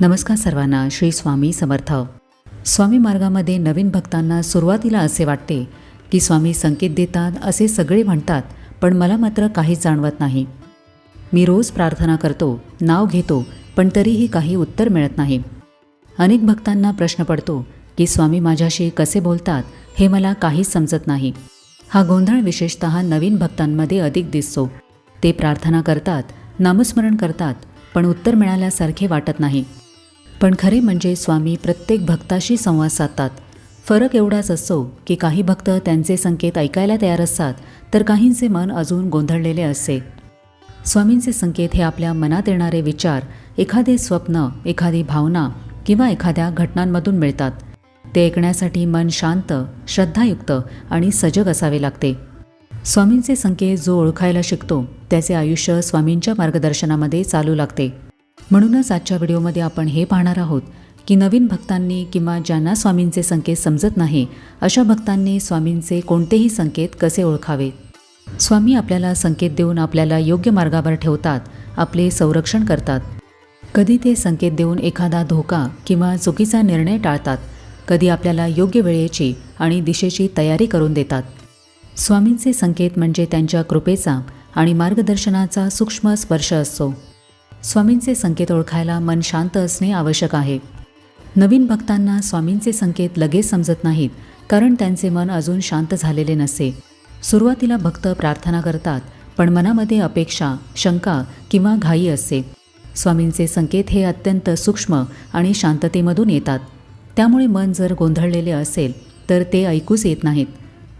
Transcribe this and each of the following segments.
नमस्कार सर्वांना श्री स्वामी समर्थ. स्वामी मार्गामध्ये नवीन भक्तांना सुरुवातीला असे वाटते की स्वामी संकेत देतात असे सगळे म्हणतात पण मला मात्र काहीच जाणवत नाही. मी रोज प्रार्थना करतो नाव घेतो पण तरीही काही उत्तर मिळत नाही. अनेक भक्तांना प्रश्न पडतो की स्वामी माझ्याशी कसे बोलतात हे मला काहीच समजत नाही. हा गोंधळ विशेषतः नवीन भक्तांमध्ये अधिक दिसतो. ते प्रार्थना करतात नामस्मरण करतात पण उत्तर मिळाल्यासारखे वाटत नाही. पण खरे म्हणजे स्वामी प्रत्येक भक्ताशी संवाद साधतात. फरक एवढाच असतो की काही भक्त त्यांचे संकेत ऐकायला तयार असतात तर काहींचे मन अजून गोंधळलेले असते स्वामींचे संकेत हे आपल्या मनात येणारे विचार एखादे स्वप्न एखादी भावना किंवा एखाद्या घटनांमधून मिळतात. ते ऐकण्यासाठी मन शांत श्रद्धायुक्त आणि सजग असावे लागते. स्वामींचे संकेत जो ओळखायला शिकतो त्याचे आयुष्य स्वामींच्या मार्गदर्शनामध्ये चालू लागते. म्हणूनच आजच्या व्हिडिओमध्ये आपण हे पाहणार आहोत की नवीन भक्तांनी किंवा ज्यांना स्वामींचे संकेत समजत नाही अशा भक्तांनी स्वामींचे कोणतेही संकेत कसे ओळखावेत स्वामी आपल्याला संकेत देऊन आपल्याला योग्य मार्गावर ठेवतात आपले संरक्षण करतात. कधी ते संकेत देऊन एखादा धोका किंवा चुकीचा निर्णय टाळतात कधी आपल्याला योग्य वेळेची आणि दिशेची तयारी करून देतात. स्वामींचे संकेत म्हणजे त्यांच्या कृपेचा आणि मार्गदर्शनाचा सूक्ष्म स्पर्श असतो. स्वामींचे संकेत ओळखायला मन शांत असणे आवश्यक आहे. नवीन भक्तांना स्वामींचे संकेत लगेच समजत नाहीत कारण त्यांचे मन अजून शांत झालेले नसते. सुरुवातीला भक्त प्रार्थना करतात पण मनामध्ये अपेक्षा शंका किंवा घाई असते. स्वामींचे संकेत हे अत्यंत सूक्ष्म आणि शांततेमधून येतात. त्यामुळे मन जर गोंधळलेले असेल तर ते ऐकूच येत नाहीत.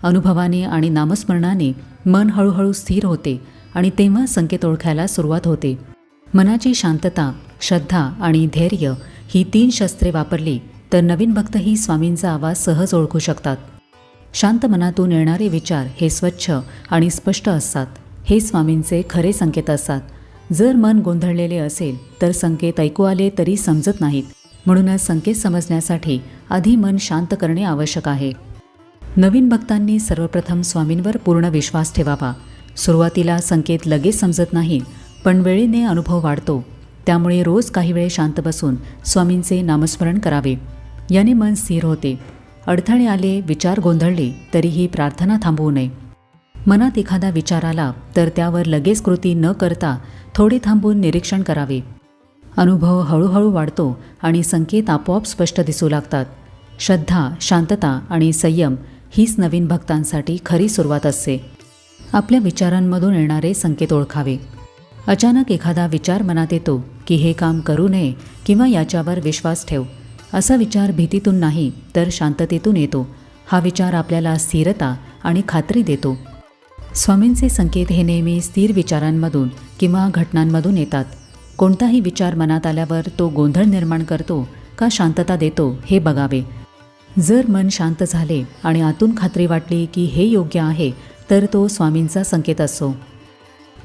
अनुभवाने आणि नामस्मरणाने मन हळूहळू स्थिर होते आणि तेव्हा संकेत ओळखायला सुरुवात होते. मनाची शांतता श्रद्धा आणि धैर्य ही तीन शस्त्रे वापरली तर नवीन भक्तही स्वामींचा आवाज सहज ओळखू शकतात. शांत मनातून येणारे विचार हे स्वच्छ आणि स्पष्ट असतात. हे स्वामींचे खरे संकेत असतात. जर मन गोंधळलेले असेल तर संकेत ऐकू आले तरी समजत नाहीत. म्हणूनच संकेत समजण्यासाठी आधी मन शांत करणे आवश्यक आहे. नवीन भक्तांनी सर्वप्रथम स्वामींवर पूर्ण विश्वास ठेवावा. सुरुवातीला संकेत लगेच समजत नाही पण वेळेने अनुभव वाढतो. त्यामुळे रोज काही वेळ शांत बसून स्वामींचे नामस्मरण करावे. याने मन स्थिर होते. अडथळे आले विचार गोंधळले तरीही प्रार्थना थांबवू नये. मनात एखादा विचार आला तर त्यावर लगेच कृती न करता थोडे थांबून निरीक्षण करावे. अनुभव हळूहळू वाढतो आणि संकेत आपोआप स्पष्ट दिसू लागतात. श्रद्धा शांतता आणि संयम हीच नवीन भक्तांसाठी खरी सुरुवात असते. आपल्या विचारांमधून येणारे संकेत ओळखावे. अचानक एखादा विचार मनात येतो की हे काम करू नये किंवा याच्यावर विश्वास ठेव. असा विचार भीतीतून नाही तर शांततेतून येतो. हा विचार आपल्याला स्थिरता आणि खात्री देतो. स्वामींचे संकेत हे नेहमी स्थिर विचारांमधून किंवा घटनांमधून येतात. कोणताही विचार मनात आल्यावर तो गोंधळ निर्माण करतो का शांतता देतो हे बघावे. जर मन शांत झाले आणि आतून खात्री वाटली की हे योग्य आहे तर तो स्वामींचा संकेत असतो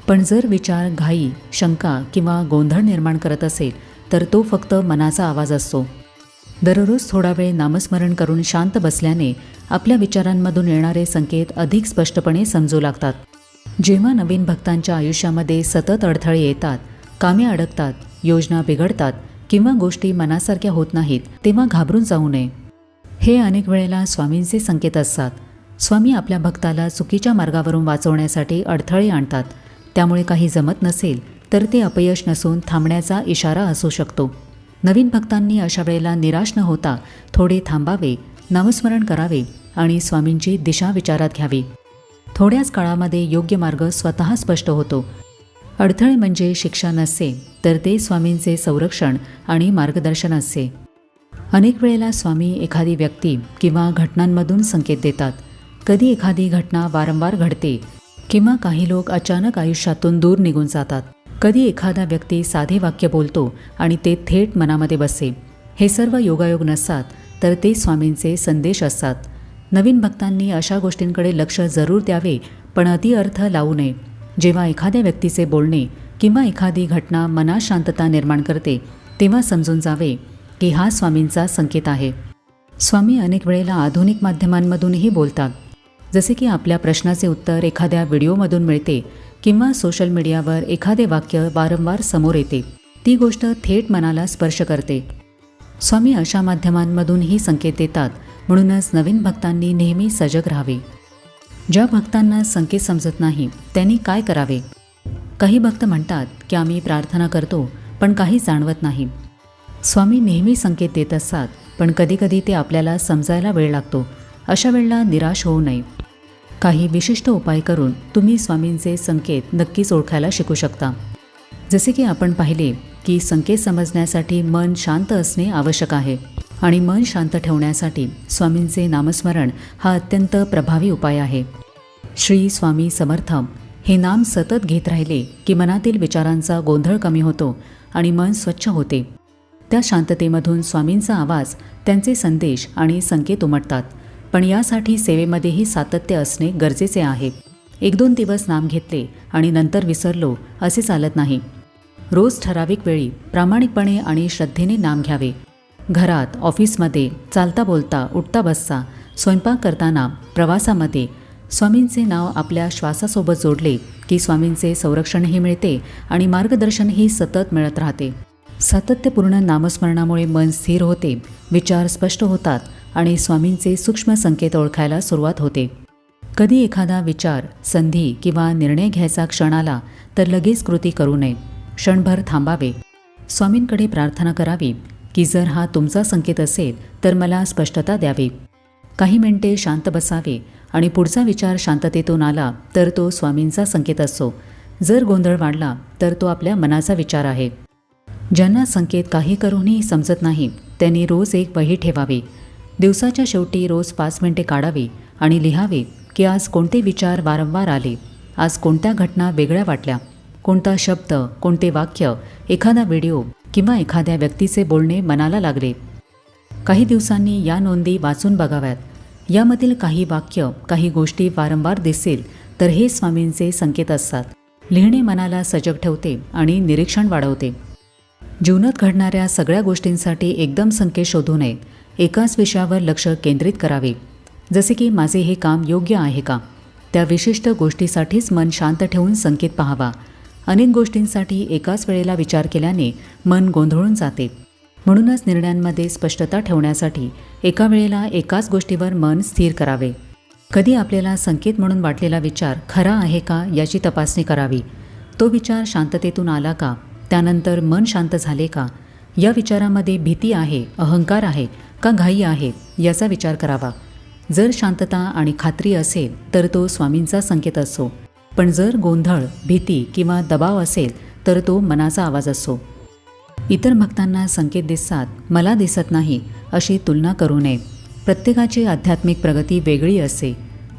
पण जर विचार घाई शंका किंवा गोंधळ निर्माण करत असेल तर तो फक्त मनाचा आवाज असतो. दररोज थोडा वेळ नामस्मरण करून शांत बसल्याने आपल्या विचारांमधून येणारे संकेत अधिक स्पष्टपणे समजू लागतात. जेव्हा नवीन भक्तांच्या आयुष्यामध्ये सतत अडथळे येतात कामे अडकतात योजना बिघडतात किंवा गोष्टी मनासारख्या होत नाहीत तेव्हा घाबरून जाऊ नये. हे अनेक वेळेला स्वामींचे संकेत असतात. स्वामी आपल्या भक्ताला चुकीच्या मार्गावरून वाचवण्यासाठी अडथळे आणतात. त्यामुळे काही जमत नसेल तर ते अपयश नसून थांबण्याचा इशारा असू शकतो. नवीन भक्तांनी अशा वेळेला निराश न होता थोडे थांबावे नामस्मरण करावे आणि स्वामींची दिशा विचारात घ्यावी. थोड्याच काळामध्ये योग्य मार्ग स्वतः स्पष्ट होतो. अडथळे म्हणजे शिक्षा नसते तर ते स्वामींचे संरक्षण आणि मार्गदर्शन असते. अनेक वेळेला स्वामी एखादी व्यक्ती किंवा घटनांमधून संकेत देतात. कधी एखादी घटना वारंवार घडते किंवा काही लोक अचानक आयुष्यातून दूर निघून जातात. कधी एखादा व्यक्ती साधे वाक्य बोलतो आणि ते थेट मनामध्ये बसे हे सर्व योगायोग नसतात तर ते स्वामींचे संदेश असतात. नवीन भक्तांनी अशा गोष्टींकडे लक्ष जरूर द्यावे पण अतिअर्थ लावू नये. जेव्हा एखाद्या व्यक्तीचे बोलणे किंवा एखादी घटना मनात शांतता निर्माण करते तेव्हा समजून जावे की हा स्वामींचा संकेत आहे. स्वामी अनेक वेळेला आधुनिक माध्यमांमधूनही बोलतात. जसे की आपल्या प्रश्नाचे उत्तर एखाद्या व्हिडिओमधून मिळते किंवा सोशल मीडियावर एखादे वाक्य वारंवार समोर येते ती गोष्ट थेट मनाला स्पर्श करते. स्वामी अशा माध्यमांमधूनही संकेत देतात म्हणूनच नवीन भक्तांनी नेहमी सजग राहावे. ज्या भक्तांना संकेत समजत नाही त्यांनी काय करावे? काही भक्त म्हणतात की आम्ही प्रार्थना करतो पण काही जाणवत नाही. स्वामी नेहमी संकेत देत असतात पण कधीकधी ते आपल्याला समजायला वेळ लागतो अशा वेळेला निराश होऊ नये. काही विशिष्ट उपाय करून तुम्ही स्वामींचे संकेत नक्कीच ओळखायला शिकू शकता. जसे की आपण पाहिले की संकेत समजण्यासाठी मन शांत असणे आवश्यक आहे आणि मन शांत ठेवण्यासाठी स्वामींचे नामस्मरण हा अत्यंत प्रभावी उपाय आहे. श्री स्वामी समर्थ हे नाम सतत घेत राहिले की मनातील विचारांचा गोंधळ कमी होतो आणि मन स्वच्छ होते. त्या शांततेमधून स्वामींचा आवाज त्यांचे संदेश आणि संकेत उमटतात. पण यासाठी सेवेमध्येही सातत्य असणे गरजेचे आहे. एक दोन दिवस नाम घेतले आणि नंतर विसरलो असे चालत नाही. रोज ठराविक वेळी प्रामाणिकपणे आणि श्रद्धेने नाम घ्यावे. घरात ऑफिसमध्ये चालता बोलता उठता बसता स्वयंपाक करताना प्रवासामध्ये स्वामींचे नाव आपल्या श्वासासोबत जोडले की स्वामींचे संरक्षणही मिळते आणि मार्गदर्शनही सतत मिळत राहते. सातत्यपूर्ण नामस्मरणामुळे मन स्थिर होते विचार स्पष्ट होतात आणि स्वामींचे सूक्ष्म संकेत ओळखायला सुरुवात होते. कधी एखादा विचार संधी किंवा निर्णय घ्यायचा क्षण आला तर लगेच कृती करू नये. क्षणभर थांबावे. स्वामींकडे प्रार्थना करावी की जर हा तुमचा संकेत असेल तर मला स्पष्टता द्यावी. काही मिनिटे शांत बसावे आणि पुढचा विचार शांततेतून आला तर तो स्वामींचा संकेत असतो जर गोंधळ वाढला तर तो आपल्या मनाचा विचार आहे. ज्यांना संकेत काही करूनही समजत नाही त्यांनी रोज एक वही ठेवावी. दिवसाच्या शेवटी रोज पाच मिनिटे काढावी आणि लिहावे की आज कोणते विचार वारंवार आले. आज कोणत्या घटना वेगळ्या वाटल्या. कोणता शब्द कोणते वाक्य एखादा व्हिडिओ किंवा एखाद्या व्यक्तीचे बोलणे मनाला लागले. काही दिवसांनी या नोंदी वाचून बघाव्यात. यामधील काही वाक्य काही गोष्टी वारंवार दिसेल तर हे स्वामींचे संकेत असतात. लिहिणे मनाला सजग ठेवते आणि निरीक्षण वाढवते. जीवनात घडणाऱ्या सगळ्या गोष्टींसाठी एकदम संकेत शोधू नये. एकाच विषयावर लक्ष केंद्रित करावे. जसे की माझे हे काम योग्य आहे का? त्या विशिष्ट गोष्टीसाठीच मन शांत ठेवून संकेत पाहावा. अनेक गोष्टींसाठी एकाच वेळेला विचार केल्याने मन गोंधळून जाते. म्हणूनच निर्णयांमध्ये स्पष्टता ठेवण्यासाठी एका वेळेला एकाच गोष्टीवर मन स्थिर करावे. कधी आपल्याला संकेत म्हणून वाटलेला विचार खरा आहे का याची तपासणी करावी. तो विचार शांततेतून आला का? त्यानंतर मन शांत झाले का? या विचारामध्ये भीती आहे अहंकार आहे का घाई आहे याचा विचार करावा. जर शांतता आणि खात्री असेल तर तो स्वामींचा संकेत असतो पण जर गोंधळ भीती किंवा दबाव असेल तर तो मनाचा आवाज असतो इतर भक्तांना संकेत दिसतात मला दिसत नाही अशी तुलना करू नये. प्रत्येकाची आध्यात्मिक प्रगती वेगळी असते.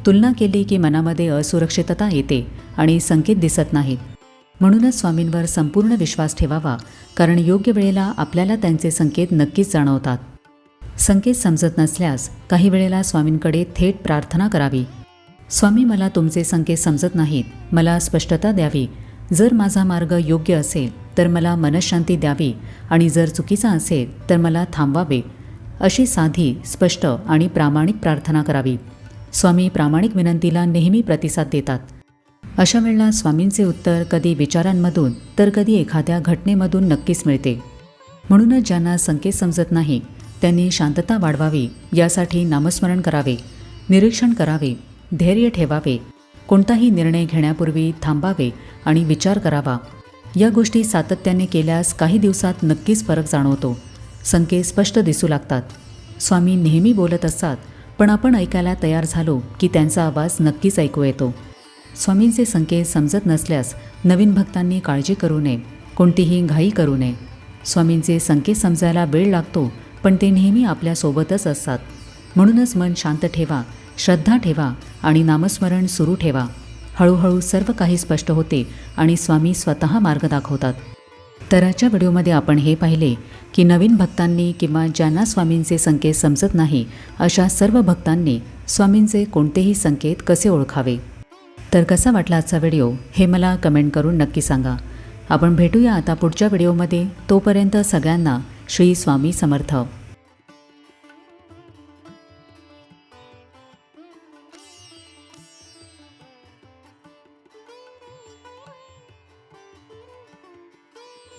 तुलना केली की मनामध्ये असुरक्षितता येते आणि संकेत दिसत नाहीत. म्हणूनच स्वामींवर संपूर्ण विश्वास ठेवावा कारण योग्य वेळेला आपल्याला त्यांचे संकेत नक्कीच जाणवतात. संकेत समजत नसल्यास काही वेळेला स्वामींकडे थेट प्रार्थना करावी. स्वामी मला तुमचे संकेत समजत नाहीत. मला स्पष्टता द्यावी. जर माझा मार्ग योग्य असेल तर मला मनशांती द्यावी आणि जर चुकीचा असेल तर मला थांबवावे. अशी साधी स्पष्ट आणि प्रामाणिक प्रार्थना करावी. स्वामी प्रामाणिक विनंतीला नेहमी प्रतिसाद देतात. अशा वेळेला स्वामींचे उत्तर कधी विचारांमधून तर कधी एखाद्या घटनेमधून नक्कीच मिळते. म्हणूनच ज्यांना संकेत समजत नाही त्यांनी शांतता वाढवावी यासाठी नामस्मरण करावे निरीक्षण करावे धैर्य ठेवावे कोणताही निर्णय घेण्यापूर्वी थांबावे आणि विचार करावा. या गोष्टी सातत्याने केल्यास काही दिवसात नक्कीच फरक जाणवतो. संकेत स्पष्ट दिसू लागतात. स्वामी नेहमी बोलत असतात पण आपण ऐकायला तयार झालो की त्यांचा आवाज नक्कीच ऐकू येतो. स्वामींचे संकेत समजत नसल्यास नवीन भक्तांनी काळजी करू नये कोणतीही घाई करू नये. स्वामींचे संकेत समजायला वेळ लागतो पण ते नेहमी आपल्यासोबतच असतात. म्हणूनच मन शांत ठेवा श्रद्धा ठेवा आणि नामस्मरण सुरू ठेवा. हळूहळू सर्व काही स्पष्ट होते आणि स्वामी स्वतः मार्ग दाखवतात. तर आजच्या व्हिडिओमध्ये आपण हे पाहिले की नवीन भक्तांनी किंवा ज्यांना स्वामींचे संकेत समजत नाही अशा सर्व भक्तांनी स्वामींचे कोणतेही संकेत कसे ओळखावे? तर कसा वाटला आजचा व्हिडिओ हे मला कमेंट करून नक्की सांगा. आपण भेटूया आता पुढच्या व्हिडिओमध्ये. तोपर्यंत सगळ्यांना श्री स्वामी समर्थ.